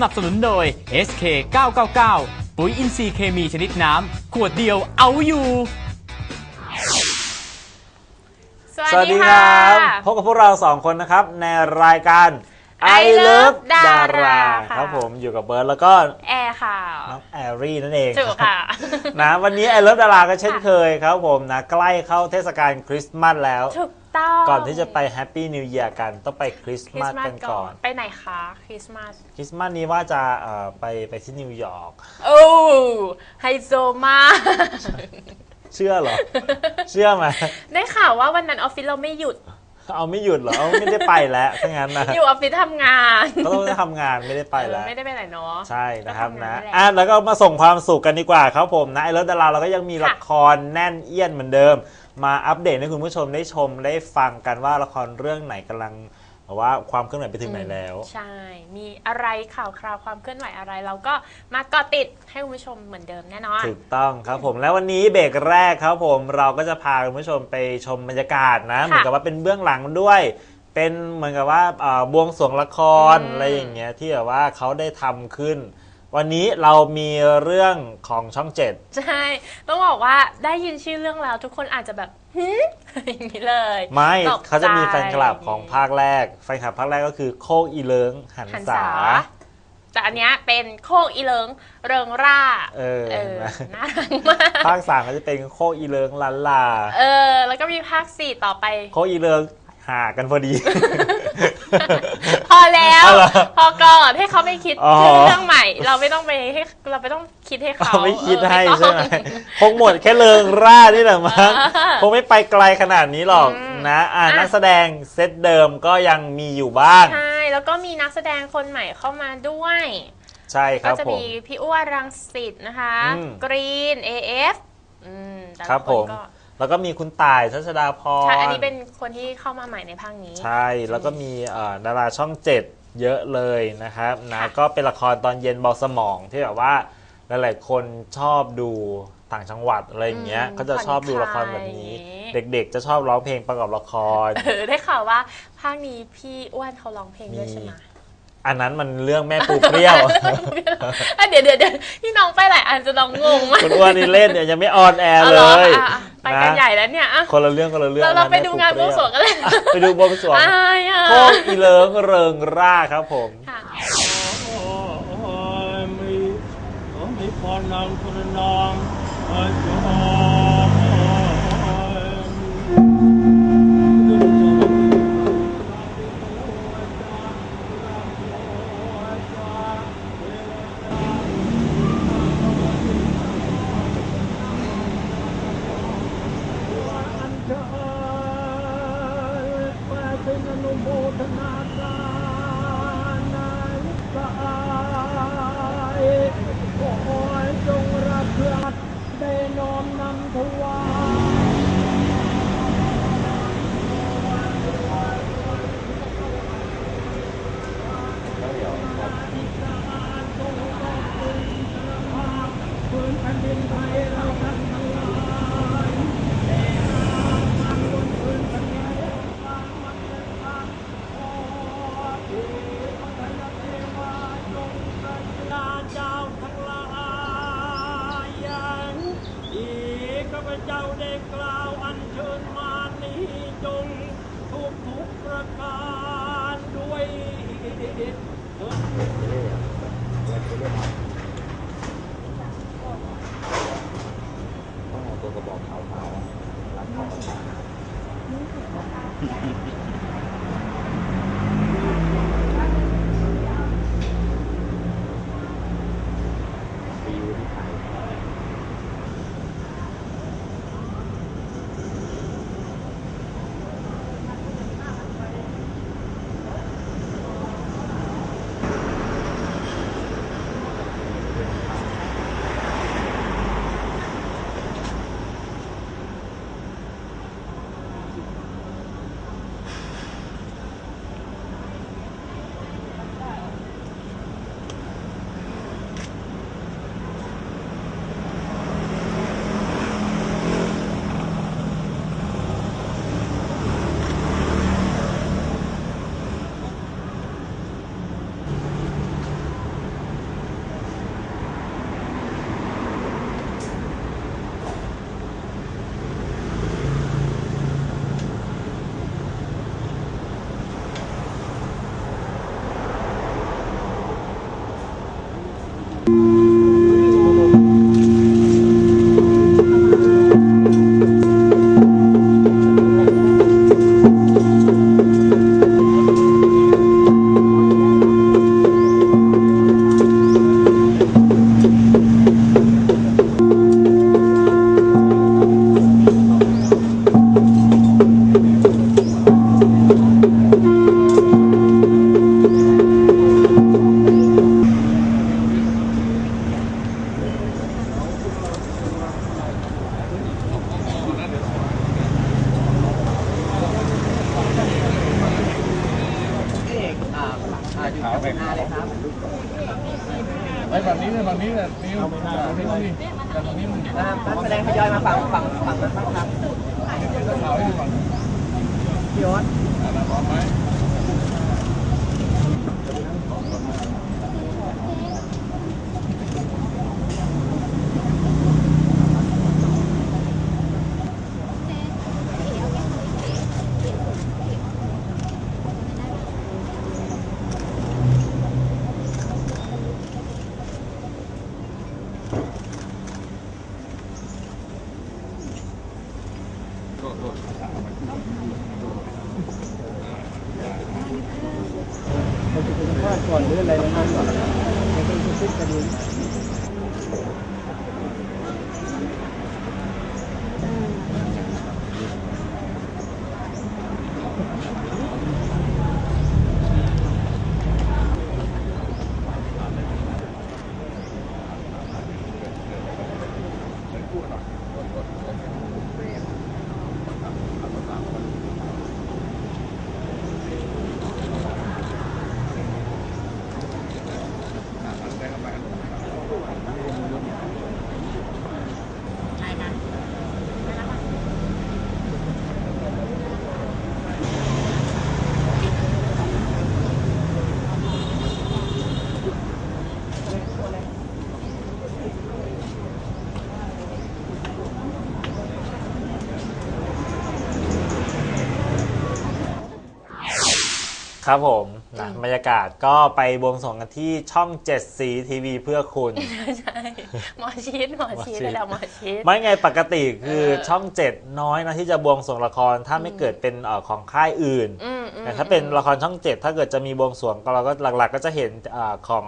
สนับสนุนโดย SK 999ปุ๋ยอินทรีย์เคมีชนิดน้ำ ขวดเดียวเอาอยู่ สวัสวัสดีครับพบกับพวกเราสองคนนะครับ ในรายการ I Love Dara ค่ะ ครับผมอยู่กับเบิร์ดแล้วก็แอร์ค่ะ น้องแอรี่นั่นเองถูกค่ะ นะวันนี้ I Love Dara ก็เช่นเคยครับผมนะใกล้เข้าเทศกาลคริสต์มาสแล้ว ถูก ต้องก่อนที่จะไปแฮปปี้นิว e ย r กันต้องไปคริสต์คริมาสสต์มาสกันก่ก่ออนนไปไหนคะคริสต์มาสคริสต์มาสนี้ว่าจะเอ่อไปไปที่นิวยอร์กโอ้ไฮโซมากเชื่อเหรอ เชื่อไหมได้ข่าวว่าวันนั้นออฟฟิศเราไม่หยุด เอาไม่หยุดเหรอเอาไม่ได้ไปแล้วถ้างั้นนะอยู่ออฟฟิศทำงานก็ต้องได้ทำงานไม่ได้ไปแล้วไม่ได้ไปไหนเนาะใช่นะครับก็ทำงานะนนั่นแหละอะแล้วก็มาส่งความสุขกันดีกว่าครับผมนะไอ้รถดาราเราก็ยังมีค่ะละครแน่นเอียดเหมือนเดิม มาอัปเดตให้คุณผู้ชมได้ชมได้ฟังกันว่าละครเรื่องไหนกำลังแบบ ว่าความเคลื่อนไหวไปถึงไหนแล้ว ใช่ มีอะไรข่าวคราวความเคลื่อนไหวอะไร เราก็มาเกาะติดให้คุณผู้ชมเหมือนเดิมแน่นอน ถูกต้องครับผมแล้ววันนี้เบรกแรกครับผมเราก็จะพาคุณผู้ชมไปชมบรรยากาศนะ เหมือนกับว่าเป็นเบื้องหลังด้วย เป็นเหมือนกับว่าเอ่อบวงสรวงละครอืมอะไรอย่างเงี้ยที่แบบว่าเขาได้ทำขึ้น วันนี้เรามีเรื่องของช่องเจ็ด ใช่ ต้องบอกว่าได้ยินชื่อเรื่องแล้วทุกคนอาจจะแบบหืมอย่างนี้เลยไม่ตกใจเขาจะมีแฟนคลับของภาคแรก แฟนคลับภาคแรกก็คือโคกอีเลิงหันหันษา ษา แต่อันเนี้ยเป็นโคกอีเลิงเริงร่าเออเออนะน่ารักมากภาคสามก็จะเป็นโคกอีเลิงลันลา เออ แล้วก็มีภาคสี่ต่อไป โคกอีเลิงหากันพอดี พอแล้วเอาเหรอพอก่อนให้เขาไม่คิดอ๋อ เรื่องใหม่ เราไม่ต้องไปให้เราไม่ต้องคิดให้เขาเขาไม่คิดเออให้ต้องใช่ไหมคงหมดแค่เลิงร่านี่แหละมั้งเออคงไม่ไปไกลขนาดนี้หรอกอืมนะอ่าอะ นักแสดงเซตเดิมก็ยังมีอยู่บ้าง ใช่แล้วก็มีนักแสดงคนใหม่เข้ามาด้วย ใช่คก็รับจะผม มีพี่อ้วนรังสิตนะคะ อืมกรีน AF อืมแต่ละครับนผมก็ แล้วก็มีคุณต่ายชัชดาพรใช่อันนี้เป็นคนที่เข้ามาใหม่ในภาคนี้ ใช่ แล้วก็มีเอ่อดาราช่องเจ็ดเยอะเลยนะครับนะค่ะก็เป็นละครตอนเย็นเบาสมองที่แบบว่าหลายๆคนชอบดูต่างจังหวัดอะไรอย่างเงี้ยก็จะชอบดูละครแบบนี้เด็กๆ จะชอบร้องเพลงประกอบละคร เออได้ข่าวว่าภาคนี้พี่อ้วนเขาร้องเพลงด้วยใช่ไหมอันนั้นมันเรื่องแม่ปูเปรี้ยว อะเดี๋ยวเดี๋ยวเดี๋ยวพี่น้องไปหลายอันจะน้องงงมาก คุณอ้วนนี่เล่นเนี่ยยังไม่ออนแอร์อาเลหรอย อะอะ ไปกันนะใหญ่แล้วเนี่ยอะคนละเรื่องคนละเรื่องเราเรานะไปดูงานบวงสรวงกันเลยอะไปดูบวงสรวงอายอะโคกอีเลิงเริงร่าครับผมค่ะมีมีพรนางคุณนาง เไปฝั่งนี้เลยฝั่งนี้เลยนิ้วฝั่งนี้นี่แต่ฝั่งนี้มันนักแสดงทยอยมาฝั่งฝั่งฝั่งนั้นบ้างครับจะขาวให้ดูก่อนพี่โอ๊ตอ่าพร้อมไหม ก่อนหรืออะไรแล้วนั่นก่อน ไม่ คิดกันดูครับผมนะบรรยากาศก็ไปบวงสรวงกันที่ช่อง7สีทีวีเพื่อคุณ ใช่หมอชีสหมอชีสหมอชีสระดับหมอชีสไม่ไงปกติคือเออช่อง 7 น้อยนะที่จะบวงสรวงละครถ้าไม่เกิดเป็นเอ่อของค่ายอื่นอืมอืมแต่ถ้าเป็นละครช่อง 7 ถ้าเกิดจะมีบวงสรวงก็เราก็หลักๆ ก็จะเห็นอาของ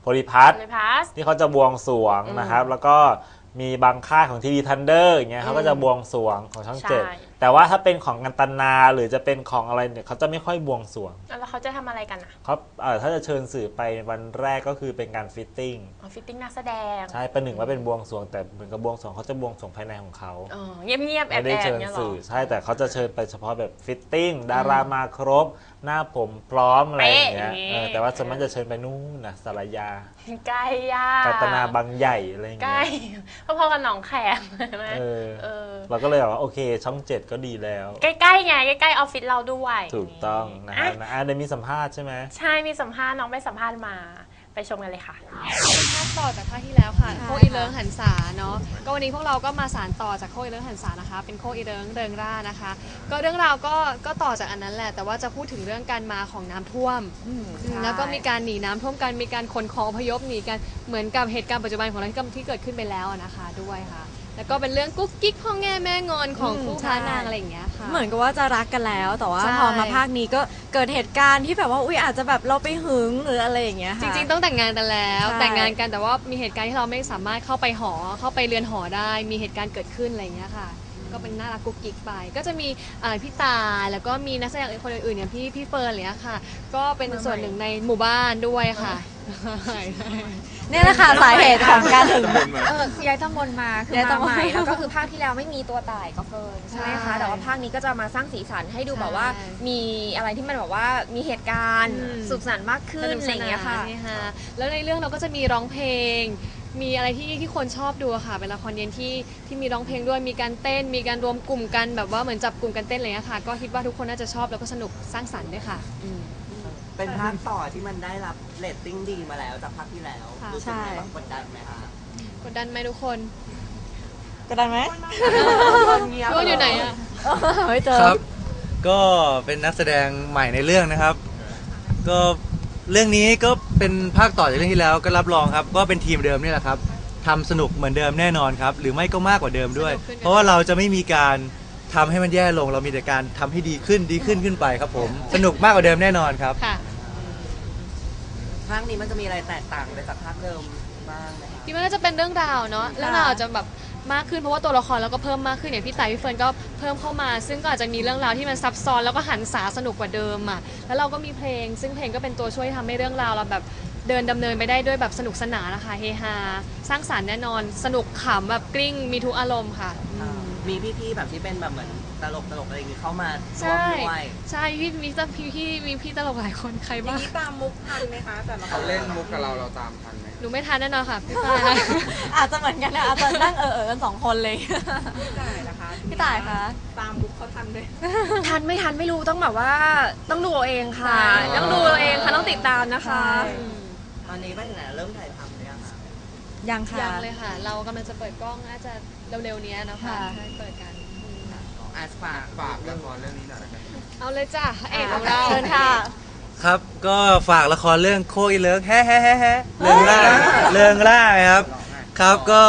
โพลิพัทเลยพาสที่เขาจะบวงสรวงอืมนะครับ แล้วก็มีบางค่ายของทีวีทันเดอร์อย่างเงี้ยอืมเขาก็จะบวงสรวงของช่องใช่เจ็ด แต่ว่าถ้าเป็นของกันตนาหรือจะเป็นของอะไรเนี่ยเขาจะไม่ค่อยบวงสรวงแล้วเขาจะทำอะไรกันอะเขาเอ่อถ้าจะเชิญสื่อไปวันแรกก็คือเป็นการฟิตติ้งอ๋อฟิตติ้งนักแสดงใช่ประหนึ่งว่าเป็นบวงสรวง แต่เหมือนกับบวงสรวงเขาจะบวงสรวงภายในของเขาอ๋อเงียบเงียบๆแอบไม่ได้แอบเชิญเนี่ยหรอสื่อใช่แต่เขาจะเชิญไปเฉพาะแบบฟิตติ้งดารามาครบ หน้าผมพร้อมอะไรอย่างเงี้ยเป๊ะเออแต่ว่าส่วนมากจะเชิญไปนู่นนะสารยาใกล้ยากัตนาบางใหญ่อะไรอย่างใกเงี้ล้ยพอๆกับหนองแขมใช่ไหมเออเออ เราก็เลยบอกว่าโอเค ช่องเจ็ดก็ดีแล้ว ใกล้ๆไงใกล้ๆออฟฟิศเราด้วยถูกต้องนะอ่ฮะนะอะเดี๋ยวมีสัมภาษณ์ใช่ไหม ใช่มีสัมภาษณ์น้องไปสัมภาษณ์มาไป ชมกันเลยค่ะภาคต่อจากภาคที่แล้วค่ะโคอีเลิงหันษาเนาะก็วันนี้พวกเราก็มาสานต่อจากโคอีเลิงหันษานะคะ เป็นโคอีเลิงเริงร่านะคะ ก็เรื่องราวก็ก็ต่อจากอันนั้นแหละ แต่ว่าจะพูดถึงเรื่องการมาของน้ำท่วมอืมแล้วก็มีการหนีน้ำท่วมกันมีการขนของอพยพหนีกันเหมือนกับเหตุการณ์ปัจจุบันของเราที่ที่เกิดขึ้นไปแล้วอะนะคะด้วยค่ะ แล้วก็เป็นเรื่องกุ๊กกิ๊กพ่อแง่แม่งอนของอืมคู่พระใช่นางอะไรอย่างเงี้ยค่ะ เหมือนกับว่าจะรักกันแล้ว แต่ว่าใช่ พอมาภาคนี้ก็เกิดเหตุการณ์ที่แบบว่าอุ้ยอาจจะแบบเราไปหึงหรืออะไรอย่างเงี้ยจค่ะ ริงๆต้องแต่งงานกันแล้ว ใช่ แต่งงานกันแต่ว่ามีเหตุการณ์ที่เราไม่สามารถเข้าไปหอ เข้าไปเรือนหอได้ มีเหตุการณ์เกิดขึ้นอะไรอย่างเงี้ยค่ะ ก็เป็นน่ารักกุ๊กกิ๊กไป ก็จะมีเอ่อพี่ตายแล้วก็มีนักแสดงคนอื่นๆอย่างพี่พี่เฟิร์นอะไรอย่างเงี้ยค่ะ ก็เป็นส่วนหนึ่งในหมู่บ้านด้วยค่ะ เนี่ยแหละค่ะสาเหตุของการหึง เออย้ายตำบลมาคือย้ายมาตำบลใหม่แล้วก็คือภาคที่แล้วไม่มีตัวต่ายกับเฟิร์นใช่ไหมใช่คะแต่ว่าภาคนี้ก็จะมาสร้างสีสันให้ดูแบบว่า ใช่ มีอะไรที่มันแบบว่ามีเหตุการณ์อืมสุขสันต์มากขึ้นอะไรอย่างเงี้ยค่ะ สนุกสนานนี่แล้วในเรื่องเราก็จะมีร้องเพลง มีอะไรที่ที่คนชอบดูอะค่ะ เป็นละครเย็นที่ที่มีร้องเพลงด้วย มีการเต้น มีการรวมกลุ่มกันแบบว่าเหมือนจับกลุ่มกันเต้นอะไรอย่างเงี้ยค่ะ ก็คิดว่าทุกคนน่าจะชอบแล้วก็สนุกสร้างสรรค์ด้วยค่ะอืม เป็นภาคต่อที่มันได้รับเรตติ้งดีมาแล้วจากภาคที่แล้วค่ะ รู้สึกไงบ้างกดดันไหมคะกดดันไหมทุกคนก็ได้ไหมเงียบทุกคนอยู่ไหนอะไม่เจอครับ ก็เป็นนักแสดงใหม่ในเรื่องนะครับ ก็เรื่องนี้ก็เป็นภาคต่อจากเรื่องที่แล้วก็รับรองครับ ก็เป็นทีมเดิมนี่แหละครับทำสนุกเหมือนเดิมแน่นอนครับ หรือไม่ก็มากกว่าเดิมด้วย สนุกขึ้น เพราะว่าเราจะไม่มีการทำให้มันแย่ลง เรามีแต่การทำให้ดีขึ้นดีขึ้นขึ้นไปครับผม สนุกมากกว่าเดิมแน่นอนครับ ค่ะ ภาคนี้มันจะมีอะไรแตกต่างไปจากภาคเดิมบ้างไหมคะพี่ว่าน่าจะเป็นเรื่องราวเนาะเรื่องราวจะแบบมากขึ้นเพราะว่าตัวละครเราก็เพิ่มมากขึ้นอย่างพี่ต่ายพี่เฟิร์นก็เพิ่มเข้ามา ซึ่งก็อาจจะมีเรื่องราวที่มันซับซ้อนแล้วก็หันษาสนุกกว่าเดิมอะแล้วเราก็มีเพลง ซึ่งเพลงก็เป็นตัวช่วยทำให้เรื่องราวเราแบบเดินดำเนินไปได้ด้วยแบบสนุกสนานนะคะเฮฮาสร้างสรรค์แน่นอน สนุกขำแบบกริ้งมีทุกอารมณ์ค่ะ อ่า มีพี่ๆแบบที่เป็นแบบเหมือนตลกตลกๆอะไรอย่างงี้เข้ามาร่วมใช่ด้วยใช่พี่มีพี่พี่มีพี่ตลกหลายคนใครบ้างตามมุกทันไหมคะแต่ละเขาเล่นมุกกับเราเราตามทันไหมหนูไม่ทันแน่นอนค่ะพี่ฝ้าย อาจจะเหมือนกันนะอาจจะนั่งเออเออกันสองคนเลยจ่ายนะคะพี่ต่ายคะ ตามมุกเขาทันด้วย ทันไม่ทันไม่รู้ต้องแบบว่าต้องดูเอาเองค่ะต้องดูเอาเองค่ะต้องติดตามนะคะ ตอนนี้ไปถึงไหนเริ่มถ่ายทำหรือ ยังคะยังค่ะ ยังเลยค่ะ เรากำลังจะเปิดกล้องน่าจะเร็วๆเนี้ยนะคะค่ะ ใช่เปิดกันอืมค่ะอาสฝากฝากละครเรื่องนี้หน่อยนะครับเอาเลยจ้ะพระเอกของเราเชิญค่ะ ครับก็ฝากละครเรื่องโคอีเลิกแฮ่แฮ่แฮ่แฮ่เรื่องล่าเรื่องล่าครับ ครับก็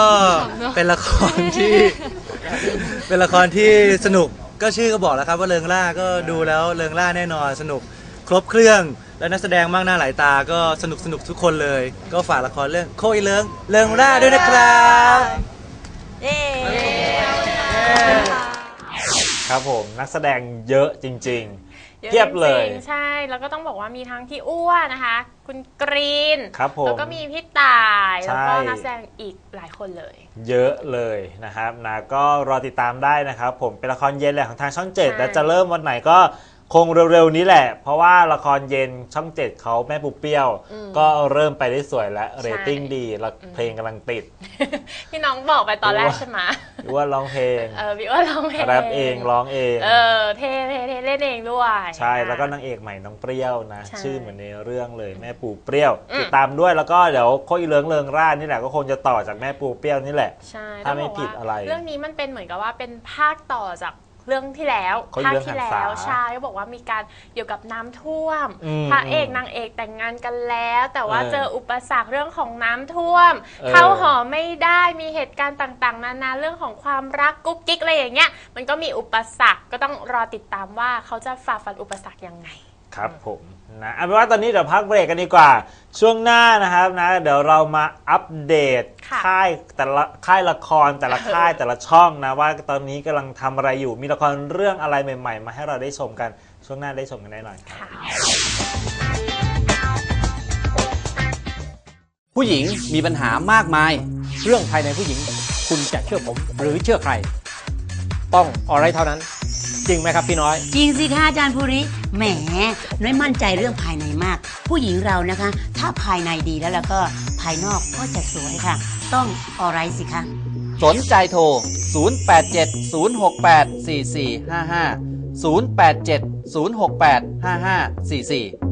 เป็นละครที่ เป็นละครที่สนุกก็ชื่อก็บอกแล้วครับว่าเริงล่าก็ดูแล้วเริงล่าแน่นอนสนุก ครบเครื่อง และนักแสดงมากหน้าหลายตาก็สนุกสนุกทุกคนเลย ก็ฝากละครเรื่องโคอีเลิงเริงล่าด้วยนะครับเย้ครับผมนักแสดงเยอะจริงเยอะเทียบเลย จริงๆใช่ แล้วก็ต้องบอกว่ามีทั้งพี่อ้วนนะคะ คุณกรีน ครับผม แล้วก็มีพี่ต่าย ใช่ แล้วก็นักแสดงอีกหลายคนเลยๆเยอะเลยนะครับนะก็รอติดตามได้นะครับ ผมเป็นละครเย็นแหละของทางช่องเจ็ดใช่ และจะเริ่มวันไหนก็ คงเร็วๆนี้แหละ เพราะว่าละครเย็นช่องเจ็ดเขาแม่ปูเปี้ยวก็เริ่มไปได้สวยและเรตติ้งดีแล้วเพลงกำลังติด ที่น้องบอกไปตอนแรกรู้ว่าใช่ไหมหรือว่าร้องเพลงเออพี่อ้วนร้องเพลงแรปเองร้องเอง เออเท่เท่เท่เล่นเองด้วยใช่ค่ะแล้วก็นางเอกใหม่น้องเปรี้ยวนะ ใช่ชื่อเหมือนในเรื่องเลยแม่ปูเปรี้ยวอืม ติดตามด้วยแล้วก็เดี๋ยวโคอีเลิงเลิงร่านี่แหละก็คงจะต่อจากแม่ปูเปรี้ยวนี่แหละ ใช่ถ้าไม่ต้งบกว่ผิดอะไร เรื่องนี้มันเป็นเหมือนกับว่าเป็นภาคต่อจาก เรื่องที่แล้วเขาอีภาคเรื่องที่หันแล้ษาวใช่ก็บอกว่ามีการเกี่ยวกับน้ำท่วมอืมพระเอกอืมนางเอกแต่งงานกันแล้ว แต่ว่าเออเจออุปสรรคเรื่องของน้ำท่วม เออ เข้าหอไม่ได้มีเหตุการณ์ต่างๆ นานาเรื่องของความรักกุ๊กกิ๊กอะไรอย่างเงี้ยมันก็มีอุปสรรคก็ต้องรอติดตามว่าเขาจะฝ่าฟันอุปสรรคยังไง ครับผมนะเอาเป็นว่าตอนนี้เดี๋ยวพักเบรกกันดีกว่า ช่วงหน้านะครับนะ เดี๋ยวเรามาอัปเดตค่ะ ค่ายแต่ละค่ายละครแต่ละค่ายแต่ละช่องนะว่าตอนนี้กำลังทำอะไรอยู่ มีละครเรื่องอะไรใหม่ ๆ มาให้เราได้ชมกันช่วงหน้าได้ชมกันแน่นอนครับ ค่ะ ผู้หญิงมีปัญหามากมาย เรื่องภายในผู้หญิง คุณจะเชื่อผมหรือเชื่อใคร ต้องออไรเท่านั้น จริงไหมครับพี่น้อย จริงสิคะอาจารย์ภูริ แหมน้อยมั่นใจเรื่องภายในมาก ผู้หญิงเรานะคะ ถ้าภายในดีแล้วแล้วก็ภายนอกก็จะสวยค่ะ ต้องออไรสิคะ สนใจโทร 087 068 4455 087 068 5544